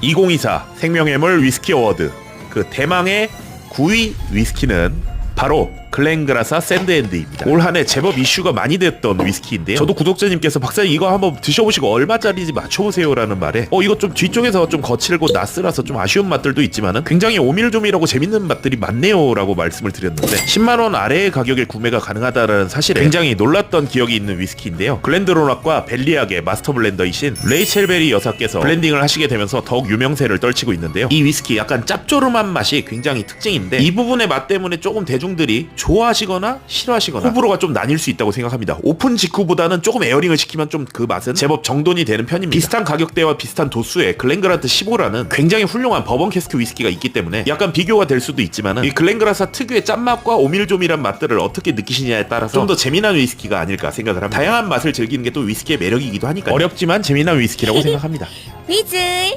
2024 생명의 물 위스키 어워드. 그 대망의 9위 위스키는 바로 글렌그라사 샌드엔드입니다. 올 한해 제법 이슈가 많이 됐던 위스키인데요. 저도 구독자님께서 박사님 이거 한번 드셔보시고 얼마짜리인지 맞춰보세요라는 말에 어 이거 좀 뒤쪽에서 좀 거칠고 낯설어서 좀 아쉬운 맛들도 있지만은 굉장히 오밀조밀하고 재밌는 맛들이 많네요라고 말씀을 드렸는데 10만 원 아래의 가격에 구매가 가능하다라는 사실에 굉장히 놀랐던 기억이 있는 위스키인데요. 글렌드로락과 벨리악의 마스터 블렌더이신 레이첼 베리 여사께서 블렌딩을 하시게 되면서 더욱 유명세를 떨치고 있는데요. 이 위스키 약간 짭조름한 맛이 굉장히 특징인데 이 부분의 맛 때문에 조금 대중들이 좋아하시거나 싫어하시거나 호불호가 좀 나뉠 수 있다고 생각합니다. 오픈 직후보다는 조금 에어링을 시키면 좀 그 맛은 제법 정돈이 되는 편입니다. 비슷한 가격대와 비슷한 도수의 글렌그라트 15라는 굉장히 훌륭한 버번 캐스크 위스키가 있기 때문에 약간 비교가 될 수도 있지만은 이 글렌그라사 특유의 짠맛과 오밀조밀한 맛들을 어떻게 느끼시냐에 따라서 좀 더 재미난 위스키가 아닐까 생각을 합니다. 다양한 맛을 즐기는 게 또 위스키의 매력이기도 하니까 어렵지만 재미난 위스키라고 생각합니다. 위즐